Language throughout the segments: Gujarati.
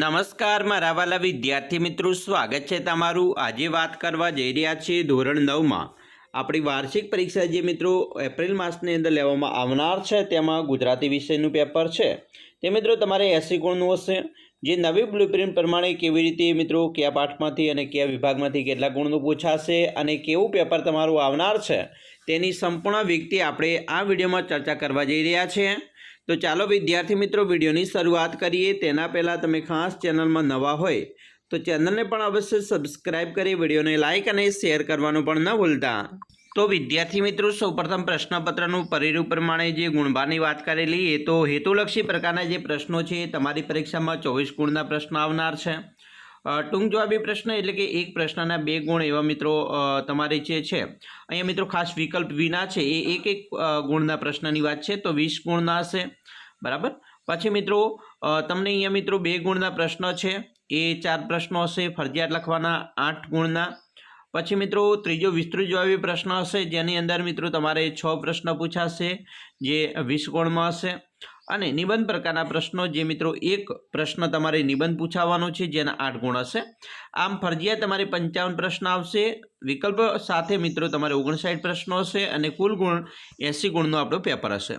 નમસ્કાર મારા વાલા વિદ્યાર્થી મિત્રો, સ્વાગત છે તમારું. આજે વાત કરવા જઈ રહ્યા છીએ ધોરણ નવમાં. આપણી વાર્ષિક પરીક્ષા જે મિત્રો એપ્રિલ માસની અંદર લેવામાં આવનાર છે, તેમાં ગુજરાતી વિષયનું પેપર છે. તે મિત્રો તમારે એસી ગુણનું હશે. જે નવી બ્લુપ્રિન્ટ પ્રમાણે કેવી રીતે મિત્રો કયા પાઠમાંથી અને કયા વિભાગમાંથી કેટલા ગુણનું પૂછાશે અને કેવું પેપર તમારું આવનાર છે, તેની સંપૂર્ણ વ્યક્તિ આપણે આ વિડીયોમાં ચર્ચા કરવા જઈ રહ્યા છીએ. તો ચાલો વિદ્યાર્થી મિત્રો વિડીયોની શરૂઆત કરીએ. તેના પહેલાં તમે ખાસ ચેનલમાં નવા હોય તો ચેનલને પણ અવશ્ય સબસ્ક્રાઇબ કરી વિડીયોને લાઇક અને શેર કરવાનું પણ ન ભૂલતા. તો વિદ્યાર્થી મિત્રો, સૌપ્રથમ પ્રશ્નપત્રનું પરિરૂપ પ્રમાણે જે ગુણભારની વાત કરેલી એ તો હેતુલક્ષી પ્રકારના જે પ્રશ્નો છે, તમારી પરીક્ષામાં ચોવીસ ગુણના પ્રશ્ન આવનાર છે. ટૂંક જવાબી પ્રશ્ન એટલે કે એક પ્રશ્નના બે ગુણ એવા મિત્રો તમારે જે છે, અહીંયા મિત્રો ખાસ વિકલ્પ વિના છે, એ એક એક ગુણના પ્રશ્નની વાત છે, તો વીસ ગુણના હશે, બરાબર? પછી મિત્રો તમને અહીંયા મિત્રો બે ગુણના પ્રશ્ન છે, એ ચાર પ્રશ્નો હશે, ફરજિયાત લખવાના આઠ ગુણના. પછી મિત્રો, ત્રીજો વિસ્તૃત જવાબી પ્રશ્ન હશે, જેની અંદર મિત્રો તમારે છ પ્રશ્ન પૂછાશે, જે વીસ ગુણમાં હશે. અને નિબંધ પ્રકારના પ્રશ્નો જે મિત્રો એક પ્રશ્ન તમારે નિબંધ પૂછાવાનો છે, જેના આઠ ગુણ હશે. આમ ફરજિયાત તમારે પંચાવન પ્રશ્ન આવશે. વિકલ્પ સાથે મિત્રો તમારે ઓગણસાઠ પ્રશ્નો હશે અને કુલ ગુણ એંસી ગુણનું આપણું પેપર હશે.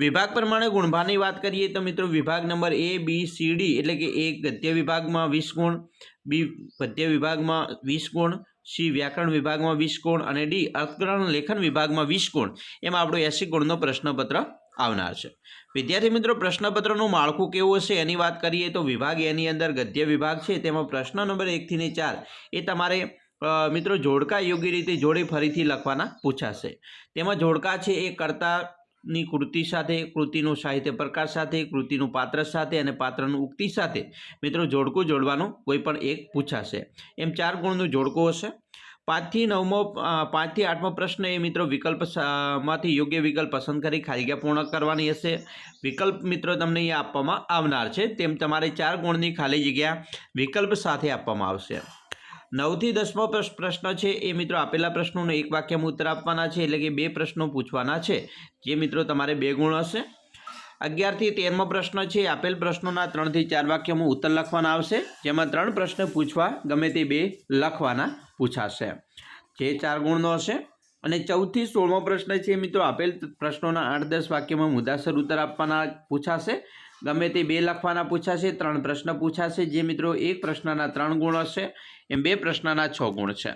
વિભાગ પ્રમાણે ગુણભારની વાત કરીએ તો મિત્રો વિભાગ number A, B, C, D એટલે કે એ ગદ્ય વિભાગમાં વીસ ગુણ, બી પદ્ય વિભાગમાં વીસ ગુણ, સી વ્યાકરણ વિભાગમાં વીસ ગુણ અને ડી અર્થગ્રહણ લેખન વિભાગમાં વીસ ગુણ. એમાં આપણો એસી ગુણનો પ્રશ્નપત્ર આવનાર છે. વિદ્યાર્થી મિત્રો, પ્રશ્નપત્રનું માળખું કેવું હશે એની વાત કરીએ તો વિભાગ એની અંદર ગદ્ય વિભાગ છે. તેમાં પ્રશ્ન નંબર એકથી ને ચાર એ તમારે મિત્રો, જોડકા યોગ્ય રીતે જોડી ફરીથી લખવાના પૂછાશે. તેમાં જોડકા છે એ કરતાની કૃતિ સાથે, કૃતિનું સાહિત્ય પ્રકાર સાથે, કૃતિનું પાત્ર સાથે અને પાત્રનું ઉક્તિ સાથે મિત્રો, જોડકું જોડવાનું કોઈ પણ એક પૂછાશે. એમ ચાર ગુણનું જોડકું હશે. પાંચથી નવમો પાંચથી આઠમો પ્રશ્ન એ મિત્રો વિકલ્પમાંથી યોગ્ય વિકલ્પ પસંદ કરી ખાલી પૂર્ણ કરવાની હશે. વિકલ્પ મિત્રો તમને અહીંયા આપવામાં આવનાર છે. તેમ તમારે ચાર ગુણની ખાલી જગ્યા વિકલ્પ સાથે આપવામાં આવશે. નવથી દસમો પ્રશ- પ્રશ્ન છે એ મિત્રો આપેલા પ્રશ્નોનો એક વાક્યમાં ઉત્તર આપવાના છે એટલે કે બે પ્રશ્નો પૂછવાના છે. જે મિત્રો તમારે બે ગુણ હશે. અગિયારથી તેરમો પ્રશ્ન છે આપેલ પ્રશ્નોના ત્રણથી ચાર વાક્યમાં ઉત્તર લખવાના આવશે. જેમાં ત્રણ પ્રશ્ન પૂછવા ગમે તે બે લખવાના પૂછાશે. જે ચાર ગુણનો હશે. અને ચૌદથી સોળમો પ્રશ્ન છે મિત્રો, આપેલ પ્રશ્નોના આઠ, દસ વાક્યમાં મુદ્દાસર ઉત્તર આપવાના પૂછાશે. ગમે તે બે લખવાના પૂછાશે, ત્રણ પ્રશ્ન પૂછાશે. જે મિત્રો એક પ્રશ્નના ત્રણ ગુણ હશે, એમ બે પ્રશ્નના છ ગુણ છે.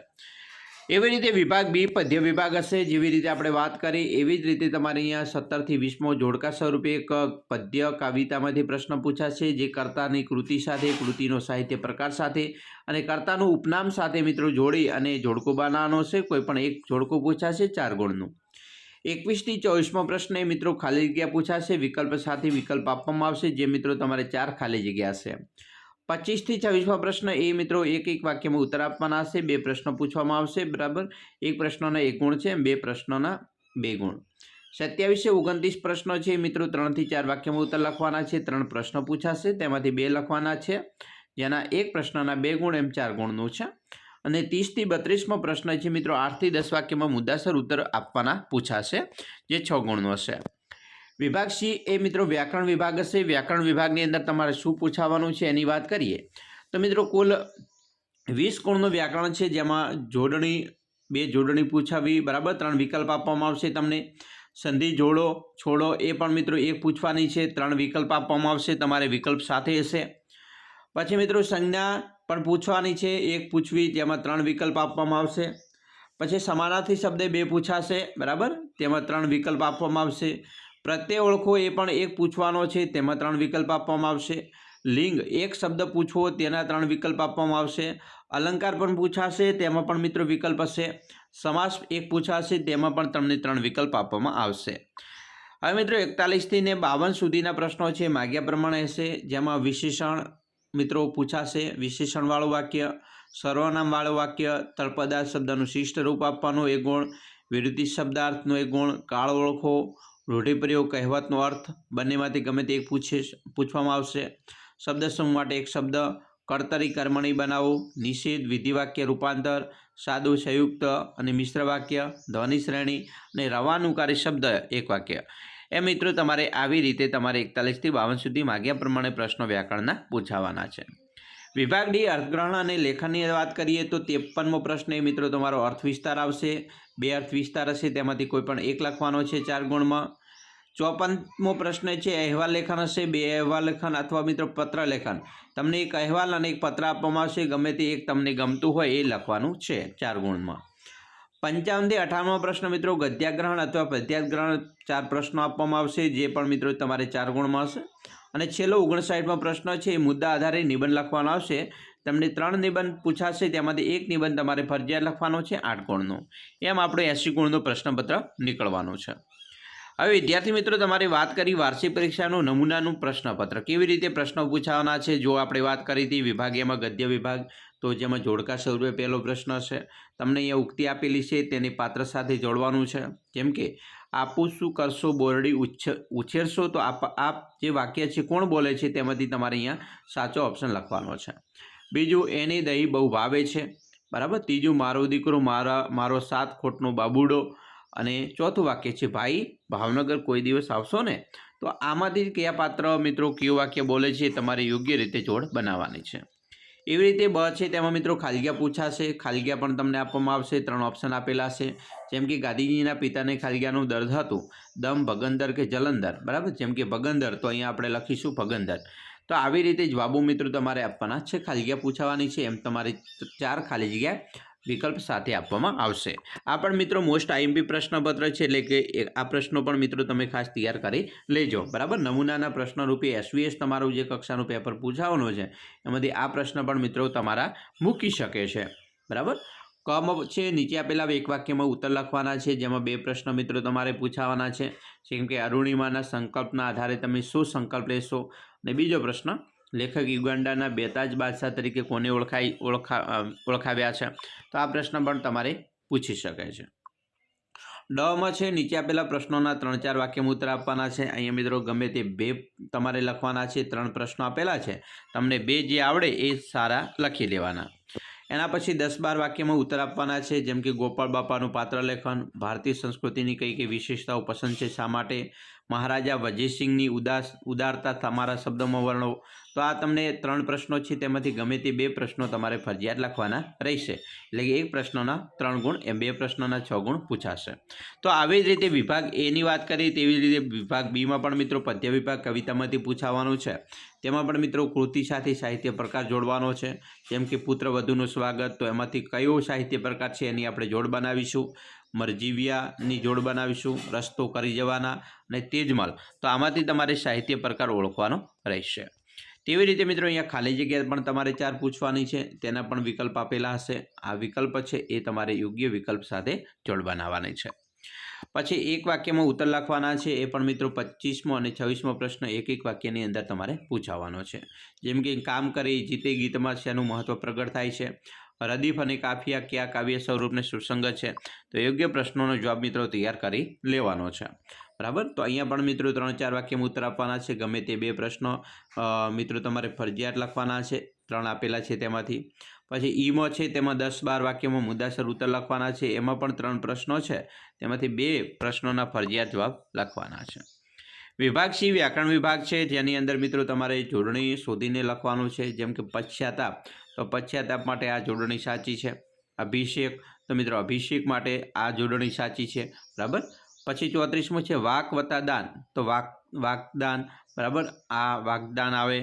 એવી રીતે વિભાગ બી, પદ્ય વિભાગ હશે, જેવી રીતે આપણે વાત કરી, એવી જ રીતે તમારે અહીંયા સત્તરથી વીસમો જોડકા સ્વરૂપે એક પદ્ય કવિતામાંથી પ્રશ્ન પૂછાશે, જે કર્તાની કૃતિ સાથે, કૃતિનો સાહિત્ય પ્રકાર સાથે અને કર્તાનું ઉપનામ સાથે મિત્રો જોડી અને જોડકો બનાવવાનો છે કોઈ પણ એક જોડકો પૂછાશે, ચાર ગુણનું એકવીસથી ચોવીસમો પ્રશ્ન એ મિત્રો ખાલી જગ્યા પૂછાશે, વિકલ્પ સાથે વિકલ્પ આપવામાં આવશે, જે મિત્રો તમારે ચાર ખાલી જગ્યા હશે. પચીસથી છવ્વીસમો પ્રશ્ન એ મિત્રો એક એક વાક્યમાં ઉત્તર આપવાના હશે. બે પ્રશ્ન પૂછવામાં આવશે. બરાબર? એક પ્રશ્નના એક ગુણ છે બે પ્રશ્નોના બે ગુણ. સત્યાવીસે ઓગણત્રીસ પ્રશ્નો છે. મિત્રો, ત્રણથી ચાર વાક્યમાં ઉત્તર લખવાના છે. ત્રણ પ્રશ્નો પૂછાશે. તેમાંથી બે લખવાના છે. જેના એક પ્રશ્નના બે ગુણ એમ ચાર ગુણનું છે. અને ત્રીસથી બત્રીસમો પ્રશ્ન છે, મિત્રો, આઠથી દસ વાક્યમાં મુદ્દાસર ઉત્તર આપવાના પૂછાશે, જે છ ગુણનો હશે. વિભાગ સી. એ મિત્રો વ્યાકરણ વિભાગ હશે. વ્યાકરણ વિભાગની અંદર તમારે શું પૂછાવાનું છે એની વાત કરીએ. તો મિત્રો કુલ વીસ ગુણનું વ્યાકરણ છે જેમાં જોડણી, બે જોડણી પૂછાવી, બરાબર? ત્રણ વિકલ્પ આપવામાં આવશે તમને. સંધિ, જોડો, છોડો, એ પણ મિત્રો એક પૂછવાની છે. ત્રણ વિકલ્પ આપવામાં આવશે. તમારે વિકલ્પ સાથે હશે. પછી મિત્રો સંજ્ઞા પણ પૂછવાની છે. એક પૂછવી જેમાં ત્રણ વિકલ્પ આપવામાં આવશે. પછી સમાનાર્થી શબ્દ બે પૂછાશે. બરાબર? તેમાં ત્રણ વિકલ્પ આપવામાં આવશે. પ્રત્યય ઓળખો એ પણ એક પૂછવાનો છે, તેમાં ત્રણ વિકલ્પ આપવામાં આવશે. લિંગ, એક શબ્દ પૂછવો, તેના ત્રણ વિકલ્પ આપવામાં આવશે. અલંકાર પણ પૂછાશે, તેમાં પણ મિત્રો વિકલ્પ હશે. સમાસ એક પૂછાશે, તેમાં પણ તમને ત્રણ વિકલ્પ આપવામાં આવશે. હવે મિત્રો, એકતાલીસથી ને બાવન સુધીના પ્રશ્નો છે, માગ્યા પ્રમાણે હશે. જેમાં વિશેષણ મિત્રો પૂછાશે, વિશેષણવાળું વાક્ય, સર્વનામવાળું વાક્ય તળપદા શબ્દનું શિષ્ટ રૂપ આપવાનું એક ગુણ, વિરુદ્ધિ શબ્દાર્થનો એક ગુણ, કાળ ઓળખો રૂઢિપ્રયોગ કહેવતનો અર્થ બંનેમાંથી ગમે તે એક પૂછે પૂછવામાં આવશે. શબ્દ સમૂહ માટે એક શબ્દ, કર્તરી કર્મણી બનાવો નિષેધ, વિધિવાક્ય, રૂપાંતર, સાદું, સંયુક્ત અને મિશ્ર વાક્ય, ધ્વનિ શ્રેણી અને રવાનુકારી શબ્દ, એક વાક્ય. એ મિત્રો, તમારે આવી રીતે તમારે એકતાલીસથી બાવન સુધી માગ્યા પ્રમાણે પ્રશ્નો વ્યાકરણના પૂછાવાના છે. વિભાગ ડી, અર્થગ્રહણ અને લેખનની વાત કરીએ તો ત્રેપનમો પ્રશ્ન એ મિત્રો, તમારો અર્થ વિસ્તાર આવશે. બે અર્થ વિસ્તાર હશે, તેમાંથી કોઈ પણ એક લખવાનો છે ચાર ગુણમાં. ચોપનમો પ્રશ્ન છે, અહેવાલ લેખન હશે, બે અહેવાલ લેખન અથવા મિત્રો પત્ર લેખન? તમને એક અહેવાલ અને એક પત્ર આપવામાં આવશે, ગમે તે એક તમને ગમતું હોય એ લખવાનું છે ચાર ગુણમાં. પંચાવનથી અઠાવનમો પ્રશ્ન મિત્રો, ગદ્યાગ્રહણ અથવા પદ્યાગ્રહણ ચાર પ્રશ્નો આપવામાં આવશે, જે પણ મિત્રો તમારે ચાર ગુણમાં હશે. અને છેલ્લો ઓગણસાઠમો પ્રશ્ન છે એ મુદ્દા આધારે નિબંધ લખવાનો આવશે. તમને ત્રણ નિબંધ પૂછાશે, તેમાંથી એક નિબંધ તમારે ફરજિયાત લખવાનો છે, આઠ ગુણનો. એમ આપણે એંસી ગુણનું પ્રશ્નપત્ર નીકળવાનું છે. હવે વિદ્યાર્થી મિત્રો, તમારે વાત કરી વાર્ષિક પરીક્ષાનું નમૂનાનું પ્રશ્નપત્ર. કેવી રીતે પ્રશ્નો પૂછાવાના છે? જો આપણે વાત કરી હતી વિભાગીયમાં ગદ્ય વિભાગ, તો જેમાં જોડકા સ્વરૂપે પહેલો પ્રશ્ન છે. તમને અહીંયા ઉક્તિ આપેલી છે, તેની પાત્ર સાથે જોડવાનું છે. જેમ કે, આપું શું કરશો, બોરડી ઉછ, ઉછેરશો તો આપ આપ જે વાક્ય છે, કોણ બોલે છે, તેમાંથી તમારે અહીંયા સાચો ઓપ્શન લખવાનો છે. બીજું, એની દહીં બહુ ભાવે છે. બરાબર? ત્રીજું, મારો દીકરો, મારા, મારો સાત ખોટનો બાબુડો. અને ચોથું વાક્ય છે, ભાઈ, ભાવનગર કોઈ દિવસ આવશો ને, તો આમાંથી કયા પાત્ર મિત્રો કયું વાક્ય બોલે છે તમારે યોગ્ય રીતે જોડ બનાવવાની છે. એવી રીતે બ છે તેમાં મિત્રો ખાલગ્યા પૂછાશે, ખાલગ્યા પણ તમને આપવામાં આવશે, ત્રણ ઓપ્શન આપેલા છે. જેમ કે ગાંધીજીના પિતાને ખાલગ્યાનું દર્દ હતું, દમ ભગંદર કે જલંધર, બરાબર? જેમ કે ભગંદર, તો અહીંયા આપણે લખીશું ભગંદર. તો આવી રીતે જવાબો મિત્રો તમારે આપવાના છે, ખાલગ્યા પૂછાવાની છે, એમ તમારે ચાર ખાલી જગ્યા વિકલ્પ સાથે આપવામાં આવશે. આ પણ મિત્રો મોસ્ટ આઈએમપી પ્રશ્નપત્ર છે, એટલે કે આ પ્રશ્નો પણ મિત્રો તમે ખાસ તૈયાર કરી લેજો. બરાબર? નમૂનાના પ્રશ્ન રૂપે એસવીએસ તમારું જે કક્ષાનું પેપર પૂછાવવાનો છે, એમાંથી આ પ્રશ્ન પણ મિત્રો તમારા મૂકી શકે છે. બરાબર? કમ છે, નીચે આપેલા એક વાક્યમાં ઉત્તર લખવાના છે, જેમાં બે પ્રશ્ન મિત્રો તમારે પૂછાવાના છે. જેમ કે અરુણિમાના સંકલ્પના આધારે તમે શું સંકલ્પ લેશો? અને બીજો પ્રશ્ન લેખક યુગાન્ડાના બેતાજ બાદશાહ તરીકે કોને ઓળખાઈ, ઓળખા ઓળખાવ્યા છે? તો આ પ્રશ્ન પણ તમારે પૂછી શકાય છે. ડમાં છે, નીચે આપેલા પ્રશ્નોના ત્રણ ચાર વાક્યમાં ઉત્તર આપવાના છે. અહીંયા મિત્રો ગમે તે બે તમારે લખવાના છે, ત્રણ પ્રશ્નો આપેલા છે. તમને બે જે આવડે એ સારા લખી લેવાના. એના પછી દસ બાર વાક્યમાં ઉત્તર આપવાના છે, જેમ કે ગોપાળ બાપાનું પાત્ર લેખન, ભારતીય સંસ્કૃતિની કઈ કઈ વિશેષતાઓ પસંદ છે, શા માટે? મહારાજા વજીરસિંહની ઉદાસ, ઉદારતા તમારા શબ્દોમાં વર્ણવો. તો આ તમને ત્રણ પ્રશ્નો છે, તેમાંથી ગમે તે બે પ્રશ્નો તમારે ફરજિયાત લખવાના રહેશે. એટલે કે એક પ્રશ્નોના ત્રણ ગુણ, એમ બે પ્રશ્નોના છ ગુણ પૂછાશે. તો આવી જ રીતે વિભાગ એની વાત કરીએ, તેવી જ રીતે વિભાગ બીમાં પણ મિત્રો પદ્ય વિભાગ કવિતામાંથી પૂછાવાનું છે. તેમાં પણ મિત્રો કૃતિ સાથે સાહિત્ય પ્રકાર જોડવાનો છે. જેમ કે પુત્ર વધુનું સ્વાગત, તો એમાંથી કયો સાહિત્ય પ્રકાર છે એની આપણે જોડ બનાવીશું. મરજીવિયાની જોડ બનાવીશું, રસ્તો કરી જવાના અને તેજમલ તો આમાંથી તમારે સાહિત્ય પ્રકાર ઓળખવાનો રહેશે. તેવી રીતે મિત્રો અહીંયા ખાલી જગ્યા પણ તમારે ચાર પૂછવાની છે, તેના પણ વિકલ્પ આપેલા હશે. આ વિકલ્પ છે, એ તમારે યોગ્ય વિકલ્પ સાથે જોડ બનાવવાની છે. પછી એક વાક્યમાં ઉત્તર લખવાના છે, એ પણ મિત્રો પચીસમો અને છવ્વીસમો પ્રશ્ન એક એક વાક્યની અંદર તમારે પૂછાવાનો છે. જેમ કે કામ કરી, જીતે ગીતમાં શેનું મહત્ત્વ પ્રગટ થાય છે? રદીફ અને કાફિયા કયા કાવ્ય સ્વરૂપને સુસંગત છે? તો યોગ્ય પ્રશ્નોનો જવાબ મિત્રો તૈયાર કરી લેવાનો છે. બરાબર? તો અહીંયા પણ મિત્રો ત્રણ ચાર વાક્યમાં ઉત્તર આપવાના છે. ગમે તે બે પ્રશ્નો મિત્રો તમારે ફરજિયાત લખવાના છે. ત્રણ આપેલા છે તેમાંથી. પછી ઈમાં છે તેમાં દસ બાર વાક્યમાં મુદ્દાસર ઉત્તર લખવાના છે. એમાં પણ ત્રણ પ્રશ્નો છે. તેમાંથી બે પ્રશ્નોના ફરજિયાત જવાબ લખવાના છે. વિભાગ સી વ્યાકરણ વિભાગ છે. જેની અંદર મિત્રો તમારે જોડણી શોધીને લખવાનું છે. જેમ કે પશ્ચાતાપ તો પશ્ચાતાપ માટે આ જોડણી સાચી છે. અભિષેક, તો મિત્રો અભિષેક માટે આ જોડણી સાચી છે. બરાબર? પછી ચોત્રીસમું છે વાક વત્તા દાન તો વાક, વાકદાન, બરાબર? આ વાકદાન આવે.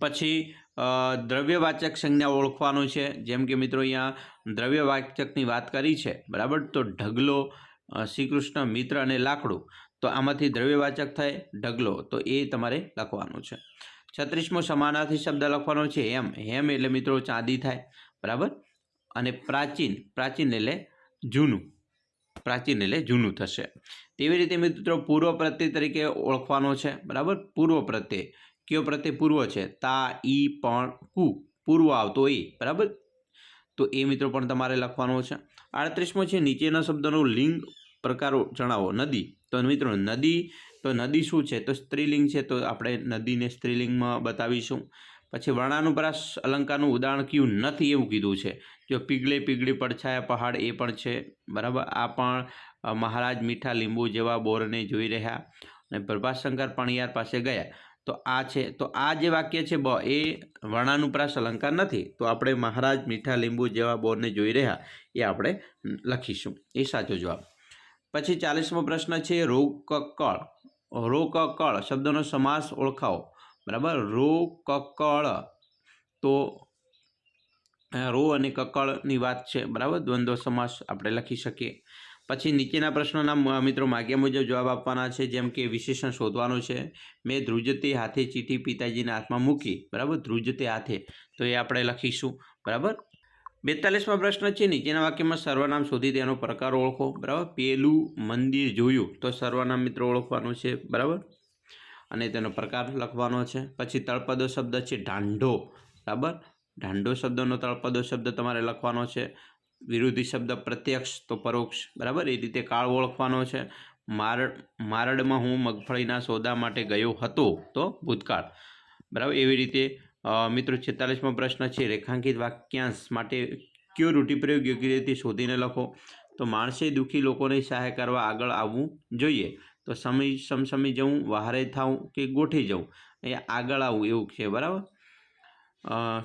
પછી દ્રવ્યવાચક સંજ્ઞા ઓળખવાનું છે. જેમ કે મિત્રો અહીંયા દ્રવ્યવાચકની વાત કરી છે. બરાબર? તો ઢગલો શ્રીકૃષ્ણ, મિત્ર અને લાકડું. તો આમાંથી દ્રવ્યવાચક થાય ઢગલો. તો એ તમારે લખવાનું છે. છત્રીસમો સમાનાર્થી શબ્દ લખવાનો છે હેમ. હેમ એટલે મિત્રો ચાંદી થાય, બરાબર? અને પ્રાચીન પ્રાચીન એટલે જૂનું, પ્રાચીન એટલે જૂનું થશે. તેવી રીતે મિત્રો પૂર્વ પ્રત્યય તરીકે ઓળખવાનો છે, બરાબર? પૂર્વ પ્રત્યય. કયો પ્રત્યય પૂર્વ છે? તા, ઈ, પણ, કુ. પૂર્વ આવતો એ બરાબર? તો એ મિત્રો પણ તમારે લખવાનો છે. આડત્રીસમો છે નીચેના શબ્દનો લિંગ પ્રકારો જણાવો. નદી. તો મિત્રો નદી તો નદી શું છે? તો સ્ત્રીલિંગ છે, તો આપણે નદીને સ્ત્રીલિંગમાં બતાવીશું. પછી વર્ણાનુપ્રાસ અલંકારનું ઉદાહરણ કયું? નથી એવું કીધું છે. જો પીગળે પીગળી પડછાયા પહાડ, એ પણ છે. બરાબર? આ પણ મહારાજ મીઠા લીંબુ જેવા બોરને જોઈ રહ્યા અને પ્રભાશંકર પણિયાર પાસે ગયા. તો આ છે, તો આ જે વાક્ય છે, બ, એ વર્ણાનુપ્રાસ અલંકાર નથી. તો આપણે મહારાજ મીઠા લીંબુ જેવા બોરને જોઈ રહ્યા, એ આપણે લખીશું. એ સાચો જવાબ. પછી ચાલીસમો પ્રશ્ન છે, રોગ કક્કળ રો કક્કળ શબ્દનો સમાસ ઓળખાવો. બરાબર? રો કકળ તો રો અને કક્કળની વાત છે. બરાબર? દ્વંદ્વ સમાસ આપણે લખી શકીએ. પછી નીચેના પ્રશ્નોના મિત્રો માગ્યા મુજબ જવાબ આપવાના છે, જેમ કે વિશેષણ શોધવાનું છે. મેં ધ્રુજતે હાથે ચીઠી પિતાજીના હાથમાં મૂકી. બરાબર? ધ્રુજતે હાથે. તો એ આપણે લખીશું. બરાબર? બેતાલીસમાં પ્રશ્ન છે નીચેના વાક્યમાં સર્વનામ શોધી તેનો પ્રકાર ઓળખો. બરાબર? પેલું મંદિર જોયું, તો સર્વનામ મિત્રો ઓળખવાનું છે, બરાબર? અને તેનો પ્રકાર લખવાનો છે. પછી તળપદો શબ્દ છે ઢાંઢો, બરાબર? ઢાંઢો શબ્દનો તળપદો શબ્દ તમારે લખવાનો છે. વિરોધી શબ્દ પ્રત્યક્ષ, તો પરોક્ષ, બરાબર? એ રીતે કાળ ઓળખવાનો છે. મારડ મારડમાં હું મગફળીના સોદા માટે ગયો હતો, તો ભૂતકાળ, બરાબર? એવી રીતે મિત્રો, છેતાલીસમો પ્રશ્ન છે, રેખાંકિત વાક્યાંશ માટે કયો રૂઢિપ્રયોગ યોગ્ય રીતે શોધીને લખો? તો માણસે દુઃખી લોકોને સહાય કરવા આગળ આવવું જોઈએ. તો સમય, સમસમી જવું, વહારે થવું કે ગોઠી જવું? અહીંયા આગળ આવવું એવું છે, બરાબર?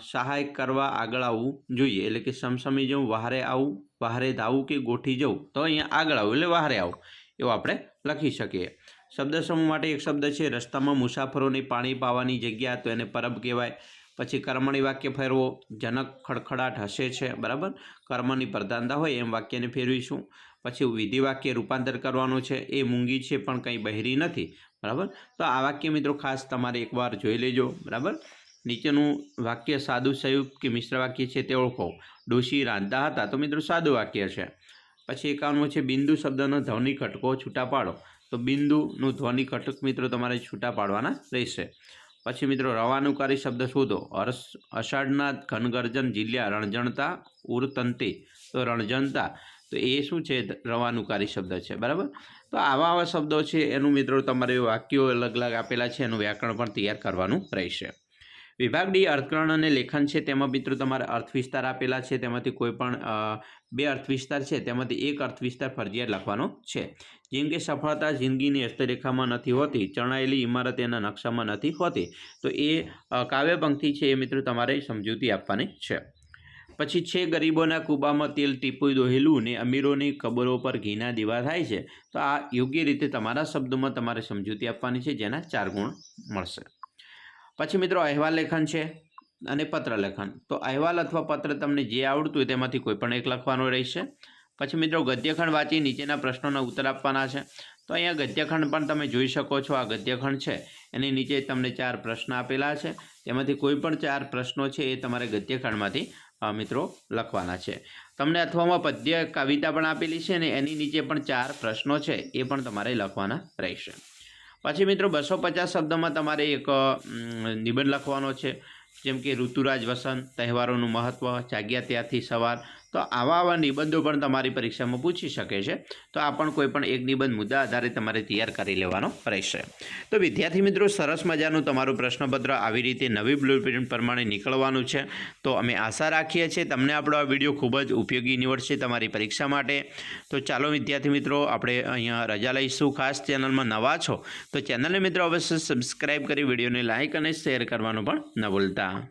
સહાય કરવા આગળ આવવું જોઈએ, એટલે કે સમસમી જવું, વહારે આવું વહારે ધાવું કે ગોઠી જવું? તો અહીંયા આગળ આવું, એટલે વહારે આવું, એવું આપણે લખી શકીએ. શબ્દ સમૂહ માટે એક શબ્દ છે, રસ્તામાં મુસાફરોને પાણી પાવાની જગ્યા, તો એને પરબ કહેવાય. પછી કર્મણી વાક્ય ફેરવો, જનક ખડખડાટ હસે છે, બરાબર? કર્મની પ્રધાનતા હોય એમ વાક્યને ફેરવીશું. પછી વિધિ વાક્ય રૂપાંતર કરવાનું છે, એ મૂંગી છે પણ કંઈ બહેરી નથી, બરાબર? તો આ વાક્ય મિત્રો ખાસ તમારે એકવાર જોઈ લેજો, બરાબર? નીચેનું વાક્ય સાદું, સંયુક્ત કે મિશ્ર વાક્ય છે તે ઓળખો. ડોશી રાંધતા હતા, તો મિત્રો સાદું વાક્ય છે. પછી એકાવનમું છે, બિંદુ શબ્દનો ધ્વનિ ઘટકો છૂટા પાડો. તો બિંદુનું ધ્વનિ ઘટક મિત્રો તમારે છૂટા પાડવાના રહેશે. પછી મિત્રો રવાનુકારી શબ્દ શોધો. હર્ષ અષાઢના ઘનગર્જન, જિલ્લા, રણજણતા, ઉરતંતે. તો રણજણતા, તો એ શું છે? રવાનુકારી શબ્દ છે, બરાબર? તો આવા આવા શબ્દો છે, એનું મિત્રો તમારે વાક્યો અલગ અલગ આપેલા છે, એનું વ્યાકરણ પણ તૈયાર કરવાનું રહેશે. વિભાગ ડી અર્થકરણ અને લેખન છે, તેમાં મિત્રો તમારે અર્થ વિસ્તાર આપેલા છે, તેમાંથી કોઈ પણ બે અર્થ વિસ્તાર છે, તેમાંથી એક અર્થ વિસ્તાર ફરજિયાત લખવાનો છે. જેમ કે સફળતા જિંદગીની હસ્તરેખામાં નથી હોતી, ચણાયેલી ઇમારત એના નકશામાં નથી હોતી, તો એ કાવ્ય પંક્તિ છે એ મિત્રો તમારે સમજૂતી આપવાની છે. પછી છે, ગરીબોના કૂબામાં તેલ ટીપું દોહેલું ને અમીરોની કબરો પર ઘીના દીવા થાય છે, તો આ યોગ્ય રીતે તમારા શબ્દોમાં તમારે સમજૂતી આપવાની છે, જેના ચાર ગુણ મળશે. પછી મિત્રો અહેવાલ લેખન છે અને પત્ર લેખન. તો અહેવાલ અથવા પત્ર તમને જે આવડતું હોય તેમાંથી કોઈ પણ એક લખવાનો રહેશે. પછી મિત્રો ગદ્યખંડ વાંચી નીચેના પ્રશ્નોના ઉત્તર આપવાના છે. તો અહીંયા ગદ્યખંડ પણ તમે જોઈ શકો છો, આ ગદ્યખંડ છે. એની નીચે તમને ચાર પ્રશ્ન આપેલા છે. તેમાંથી કોઈ પણ ચાર પ્રશ્નો છે એ તમારે ગદ્યખંડમાંથી મિત્રો લખવાના છે. તમને અથવામાં પદ્ય કવિતા પણ આપેલી છે ને એની નીચે પણ ચાર પ્રશ્નો છે એ પણ તમારે લખવાના રહેશે. પછી મિત્રો બસો પચાસ શબ્દમાં તમારે એક નિબંધ લખવાનો છે. જેમ કે ઋતુરાજ વસંત, તહેવારોનું મહત્ત્વ જાગ્યા ત્યાંથી સવાર તો આવા આવા નિબંધો પણ તમારી પરીક્ષામાં પૂછી શકે છે. તો આ પણ કોઈ પણ એક નિબંધ મુદ્દા આધારે તમારે તૈયાર કરી લેવાનો રહેશે. તો વિદ્યાર્થી મિત્રો, સરસ મજાનું તમારું પ્રશ્નપત્ર આવી રીતે નવી બ્લુપ્રિન્ટ પ્રમાણે નીકળવાનું છે. તો અમે આશા રાખીએ છીએ તમને આપણો આ વીડિયો ખૂબ જ ઉપયોગી નીવડશે તમારી પરીક્ષા માટે. તો ચાલો વિદ્યાર્થી મિત્રો, આપણે અહીંયા રજા લઈશું. ખાસ ચેનલમાં નવા છો તો ચેનલને મિત્રો અવશ્ય સબસ્ક્રાઈબ કરી વિડીયોને લાઇક અને શેર કરવાનું પણ ન ભૂલતા.